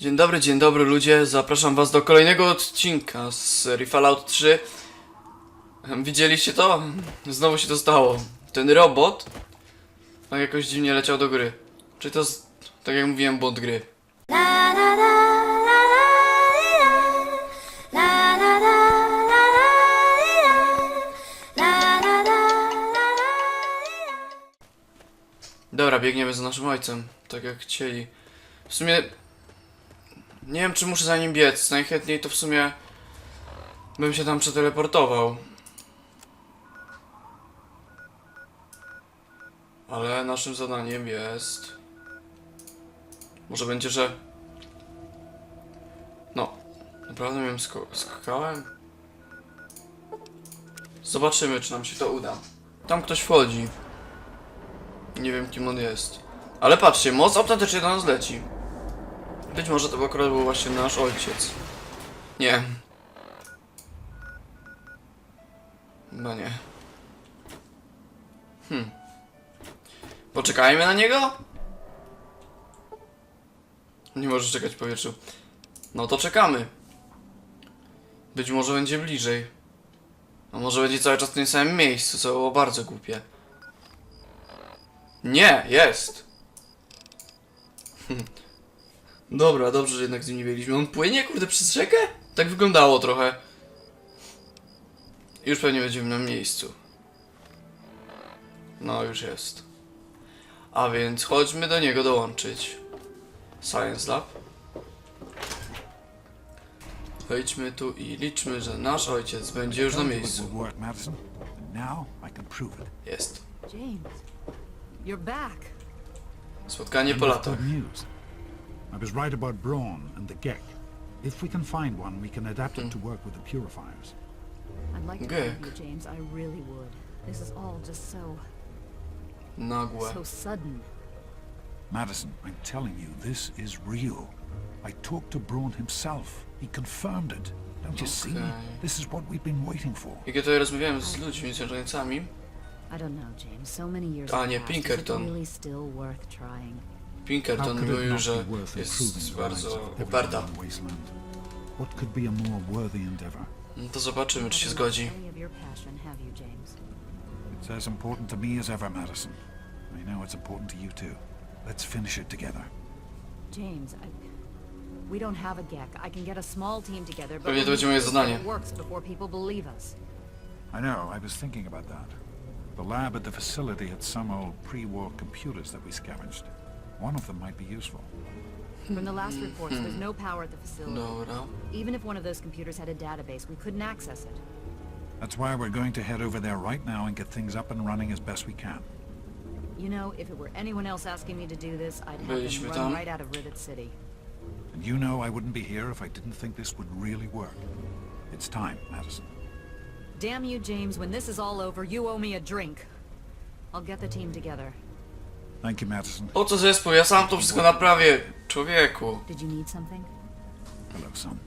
Dzień dobry, dzień dobry ludzie, zapraszam was do kolejnego odcinka z serii Fallout 3 Widzieliście to? Znowu się to stało Ten robot tak jakoś dziwnie leciał do gry Czy to, tak jak mówiłem, błąd gry Dobra, biegniemy za naszym ojcem, tak jak chcieli W sumie nie wiem, czy muszę za nim biec. Najchętniej to w sumie bym się tam przeteleportował. Ale naszym zadaniem jest. Może będzie, że. No, naprawdę wiem, sko- skakałem. Zobaczymy, czy nam się to uda. Tam ktoś wchodzi. Nie wiem kim on jest. Ale patrzcie, moc autentycznie do nas leci. Być może to akurat był właśnie nasz ojciec. Nie. Chyba nie. Hmm. Poczekajmy na niego? Nie możesz czekać w powietrzu. No to czekamy. Być może będzie bliżej. A może będzie cały czas w tym samym miejscu, co było bardzo głupie. Nie, jest. Dobra, dobrze, że jednak z nim nie byliśmy. On płynie, kurde, przez rzekę? Tak wyglądało trochę. Już pewnie będziemy na miejscu. No, już jest. A więc chodźmy do niego dołączyć. Science Lab. Wejdźmy tu i liczmy, że nasz ojciec będzie już na miejscu. Jest. James, you're back. Spotkanie po latach. Good news. I was right about Braun and the Gek. If we can find one, we can adapt it hmm. to work with the purifiers. I'd like to Good. help you, James. I really would. This is all just so, Nagłe. so sudden. Madison, I'm telling you, this is real. I talked to Braun himself. He confirmed it. Don't you see? This is what we've been waiting for. Jak ja tutaj rozmawiałem z ludźmi, z I don't know, James. So many years A, have nie. Is it Pinkerton. really still worth trying? Pinkerton not że jest bardzo uparta. No to zobaczymy, czy się zgodzi. It's as important to me as ever, Madison. I know it's important to you too. Let's finish it together. James, I... We don't have a GEC. I can get a small team together, but to będzie moje zadanie. works before people believe us. I know, I was thinking about that. The lab at the facility had some old pre-war computers that we scavenged. One of them might be useful. From the last reports, hmm. there's no power at the facility. Dobra. Even if one of those computers had a database, we couldn't access it. That's why we're going to head over there right now and get things up and running as best we can. You know, if it were anyone else asking me to do this, I'd have Byliśmy them tam. run right out of Rivet City. And you know I wouldn't be here if I didn't think this would really work. It's time, Madison. Damn you, James, when this is all over, you owe me a drink. I'll get the team together. Thank you, Madison. Po co zespół? Ja sam to wszystko naprawię. Człowieku. Did you need something? Hello, son.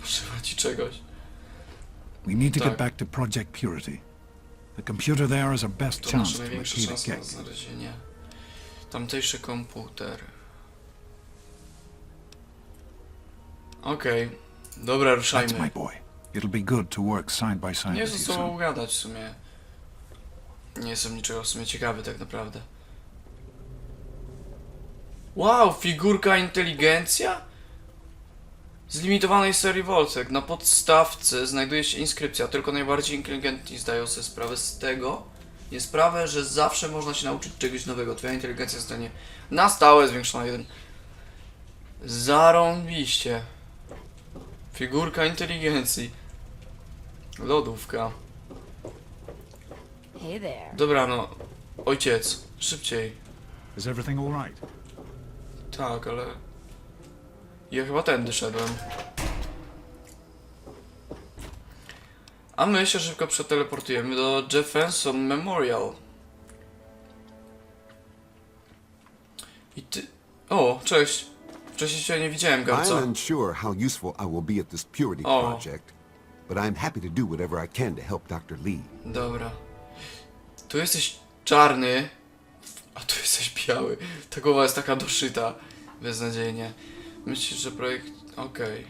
Potrzeba ci czegoś. We need to Tak. get back to Project Purity. The computer there is our best To chance nasza to największa locate a szansa na Gek. znalezienie. Tamtejszy komputer. Okej. Dobra, That's my ruszajmy. boy. It'll be good to work side by side Nie with you ze sobą soon. gadać w sumie. Nie jestem niczego w sumie ciekawy tak naprawdę. Wow, figurka inteligencja? Z limitowanej serii Voltec. Na podstawce znajduje się inskrypcja. Tylko najbardziej inteligentni zdają sobie sprawę z tego. Nie sprawę, że zawsze można się nauczyć czegoś nowego. Twoja inteligencja zostanie na stałe zwiększona jeden. Zarąbiście. Figurka inteligencji. Lodówka. Hey there. Dobra, no. Ojciec, szybciej. Is everything all right? Tak, ale... Ja chyba tędy szedłem. A my się szybko przeteleportujemy do Jefferson Memorial. I ty... O, cześć. Wcześniej cię nie widziałem, I'm Garco. unsure how useful I will be at this Purity project, but I'm happy to do whatever I can to help Dr. Lee. Dobra. Tu jesteś czarny, jesteś biały. Ta głowa jest taka doszyta. Beznadziejnie. Myślisz, że projekt... Okej.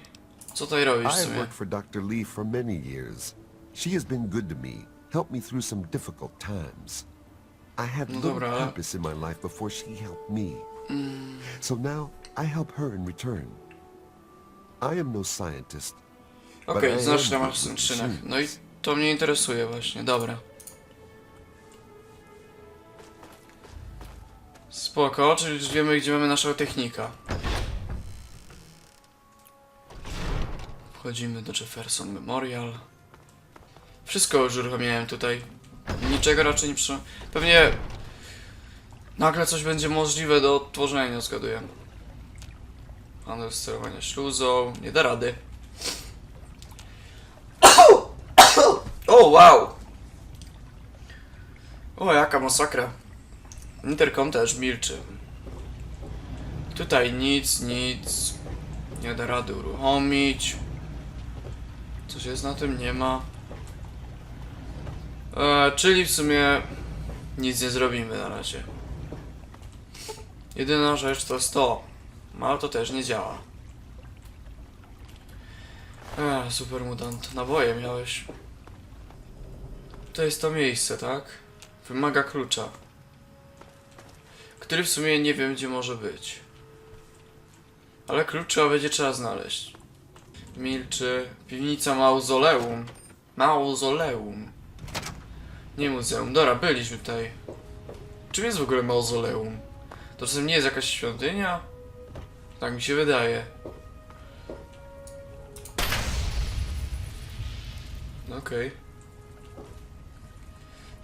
Co tutaj robisz w I've sumie? worked for Dr. Lee for many years. She has been good to me, helped me through some difficult times. I had No little dobra, purpose in my life before she helped me. So now I help her in return. I am no scientist. Okej, znasz na maszynach. No i to mnie interesuje właśnie, dobra. Spoko, czyli już wiemy gdzie mamy naszego technika. Wchodzimy do Jefferson Memorial. Wszystko już uruchomiłem tutaj. Niczego raczej nie przy... Pewnie... Nagle coś będzie możliwe do odtworzenia, zgaduję. Panel sterowania śluzą. Nie da rady. O, wow! O, jaka masakra. Intercom też milczy. Tutaj nic, nic. Nie da rady uruchomić. Coś jest na tym? Nie ma. E, czyli w sumie nic nie zrobimy na razie. Jedyna rzecz to jest to. No, Ale to też nie działa. Eee, super mutant. Naboje miałeś. To jest to miejsce, tak? Wymaga klucza. Który w sumie nie wiem gdzie może być. Ale klucz trzeba będzie trzeba znaleźć. Milczy. Piwnica mauzoleum. Mauzoleum. Nie muzeum. Dobra, byliśmy tutaj. Czym jest w ogóle mauzoleum? To czasem nie jest jakaś świątynia? Tak mi się wydaje. Okej.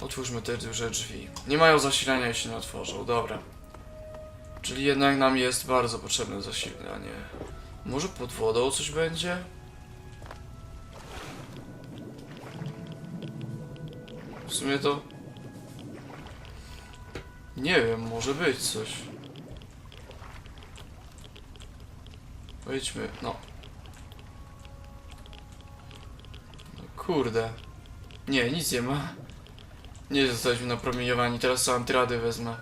Otwórzmy te duże drzwi. Nie mają zasilania, jeśli nie otworzą. Dobra. Czyli jednak nam jest bardzo potrzebne zasilanie. Może pod wodą coś będzie? W sumie to... Nie wiem, może być coś. Wejdźmy, no. no. Kurde. Nie, nic nie ma. Nie zostaliśmy napromieniowani, teraz sobie antyrady wezmę.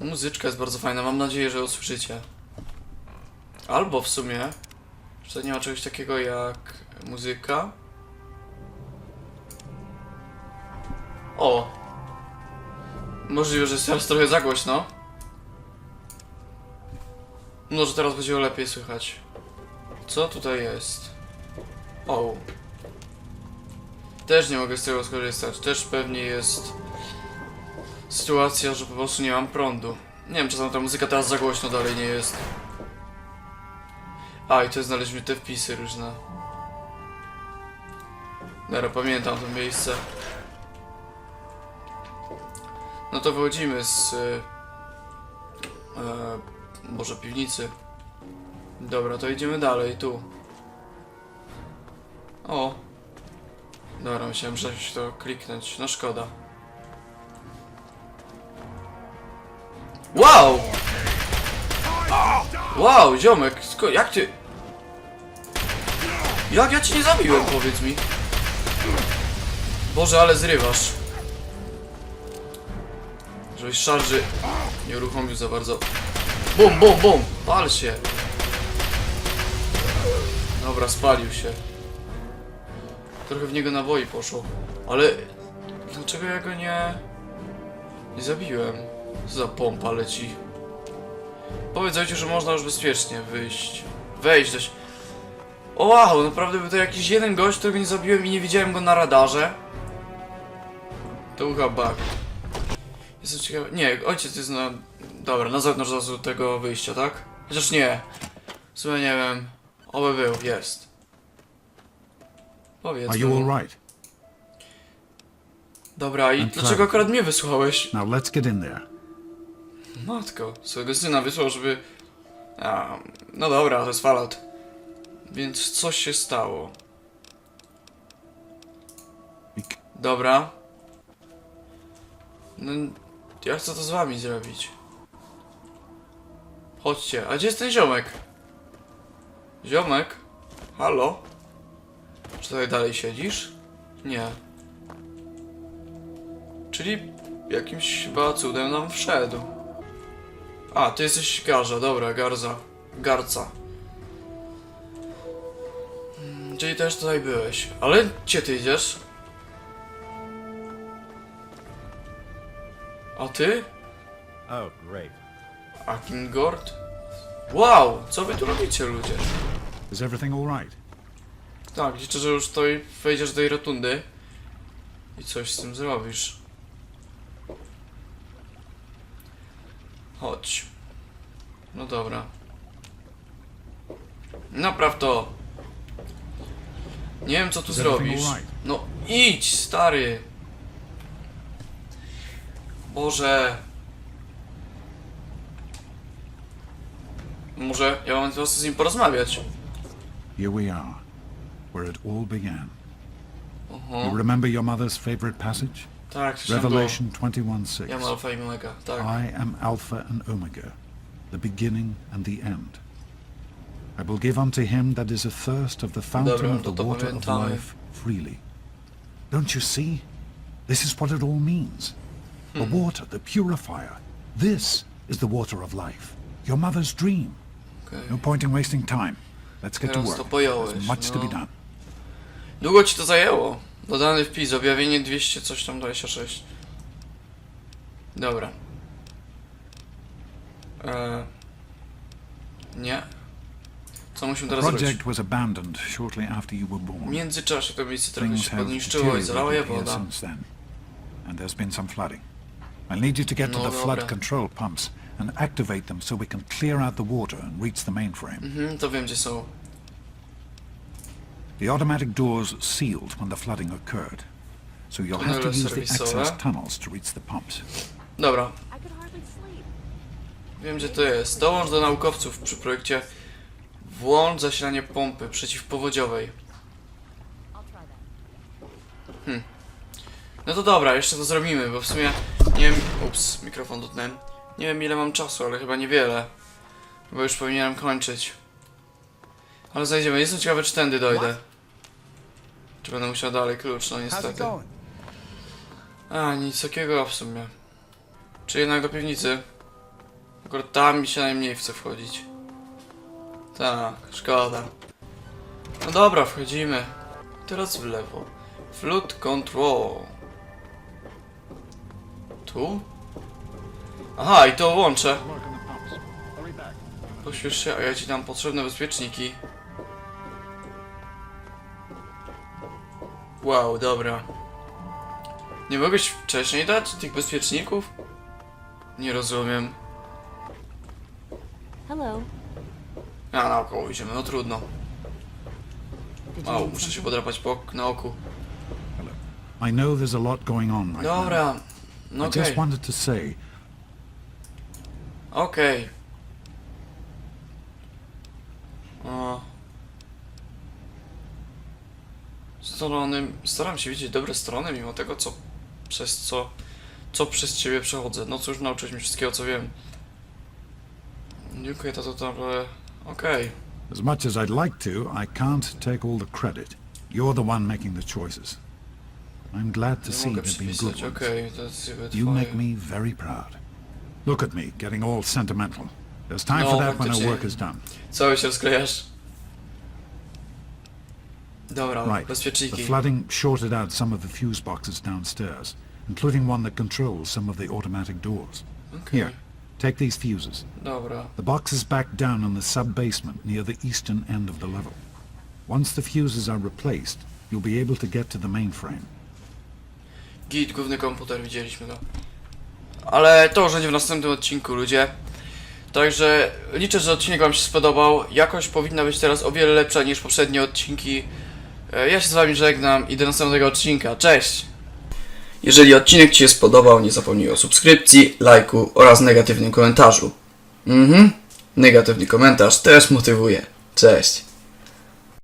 Muzyczka jest bardzo fajna, mam nadzieję, że ją słyszycie. Albo w sumie, że to nie ma czegoś takiego jak muzyka. O! Możliwe, że jest teraz trochę za głośno. Może teraz będzie lepiej słychać. Co tutaj jest? O. Też nie mogę z tego skorzystać. Też pewnie jest sytuacja, że po prostu nie mam prądu. Nie wiem, czasem ta muzyka teraz za głośno dalej nie jest. A, i tu znaleźliśmy te wpisy różne. Dobra, pamiętam to miejsce. No to wychodzimy z... y, E, może piwnicy. Dobra, to idziemy dalej, tu. O. Dobra, musiałem przejść to kliknąć. No szkoda. Wow! Wow, ziomek, sko- jak ty... Jak ja cię nie zabiłem, powiedz mi? Boże, ale zrywasz. Żebyś szarży nie uruchomił za bardzo. Bum, bum, bum! Pal się! Dobra, spalił się. Trochę w niego naboi poszło. Ale... Dlaczego ja go nie... Nie zabiłem? Co za pompa leci? Powiedz ojcu, że można już bezpiecznie wyjść. Wejść dość. O wow, naprawdę był to jakiś jeden gość, którego nie zabiłem i nie widziałem go na radarze. To chyba bug. Jestem ciekawy. Nie, ojciec jest na. Dobra, na zewnątrz do tego wyjścia, tak? Chociaż nie. W sumie nie wiem. Oby był, jest. Powiedz. Are you all right? Dobra, i I'm dlaczego akurat mnie wysłałeś? Now let's get in there. Matko, swojego syna wysłał, żeby... A, no dobra, to jest Fallout. Więc coś się stało. Dobra. No, ja chcę to z wami zrobić. Chodźcie. A gdzie jest ten ziomek? Ziomek? Halo? Tutaj dalej siedzisz? Nie. Czyli jakimś chyba cudem nam wszedł. A, ty jesteś Garza, dobra, Garza. Garca. Mm, Czyli też tutaj byłeś. Ale gdzie ty idziesz? A ty? Oh, great. Akingord? Wow, co wy tu robicie ludzie? Is everything all right? Tak, liczę, że już tutaj wejdziesz do tej rotundy i coś z tym zrobisz. Chodź. No dobra. Napraw to. Nie wiem co tu zrobisz. No idź, stary. Boże. Może ja mam teraz z nim porozmawiać. Here we are, where it all began. Oho. You remember your mother's favorite passage? Tak. Revelation 21:6. Ja alfa i omega, tak. I am Alpha and Omega, the beginning and the end. I will give unto him that is athirst of the fountain Dobra, of the water of life freely. Don't you see? This is what it all means. The Hmm. water, the purifier. This is the water of life. Your mother's dream. Okej. No point in wasting time. Let's get to Teraz work. to pojąłeś, There's much to be done. Długo ci to zajęło? Dodany wpis, objawienie 200, coś tam 26. Dobra. Eee. Nie. Co musimy teraz zrobić? project was abandoned shortly after you were born. W międzyczasie to miejsce trochę Things się have podniszczyło i zalała je deteriorated here woda. since then, and there's been some flooding. I'll need you to get to No the flood dobra. control pumps and activate them so we can clear out the water and reach the mainframe. Mhm, to wiem gdzie są. The automatic doors sealed when the flooding occurred, so you'll have to Tunele use the serwisowe. access tunnels to reach the pumps. Dobra, I could hardly sleep. wiem gdzie to jest. Dołącz do naukowców przy projekcie Włącz zasilanie pompy przeciwpowodziowej. I'll try that. No to dobra, jeszcze to zrobimy, bo w sumie nie wiem... Ups, mikrofon dotknąłem. Nie wiem ile mam czasu, ale chyba niewiele. Bo już powinienem kończyć. Ale zajdziemy. Jestem ciekawy, czy tędy dojdę. Będę musiał dalej klucz, no niestety. A, nic takiego w sumie. Czy jednak do piwnicy? Akurat tam mi się najmniej chce wchodzić. Tak, szkoda. No dobra, wchodzimy. Teraz w lewo. Flood control. Tu? Aha, i to łączę. Pośpiesz się, a ja ci dam potrzebne bezpieczniki. Wow, dobra. Nie mogłeś wcześniej dać tych bezpieczników? Nie rozumiem. Hello. A, naokoło idziemy, no trudno. Did you Wow, need muszę się something? podrapać po, na oku. I know there's a lot going on right now. Dobra, no I okej, just wanted to say, okej. O. Strony, staram się widzieć dobre strony, mimo tego, co przez co, co przez ciebie przechodzę. No cóż, nauczyłeś mnie wszystkiego, co wiem. Dziękuję, tato, to, ale... Okej. as much as I'd like to, I can't take all the credit. You're the one making the choices. I'm glad to Nie see they've been good ones. jakby You twoje. make me very proud. Look at me, getting all sentimental. There's time No, for that when our work is done. Cały się rozklejasz. Dobra, Right. The bezpieczniki. flooding shorted out some of the fuse boxes downstairs, including one that controls some of the automatic doors. Okej, Here, take these fuses. dobra. The box is back down in the sub-basement near the eastern end of the level. Once the fuses are replaced, you'll be able to get to the mainframe. Git, główny komputer, widzieliśmy go. Ale to już będzie w następnym odcinku, ludzie. Także liczę, że odcinek Wam się spodobał. Jakość powinna być teraz o wiele lepsza niż poprzednie odcinki. E, Ja się z Wami żegnam i do następnego odcinka. Cześć! Jeżeli odcinek Ci się spodobał, nie zapomnij o subskrypcji, lajku oraz negatywnym komentarzu. Mhm, negatywny komentarz też motywuje. Cześć!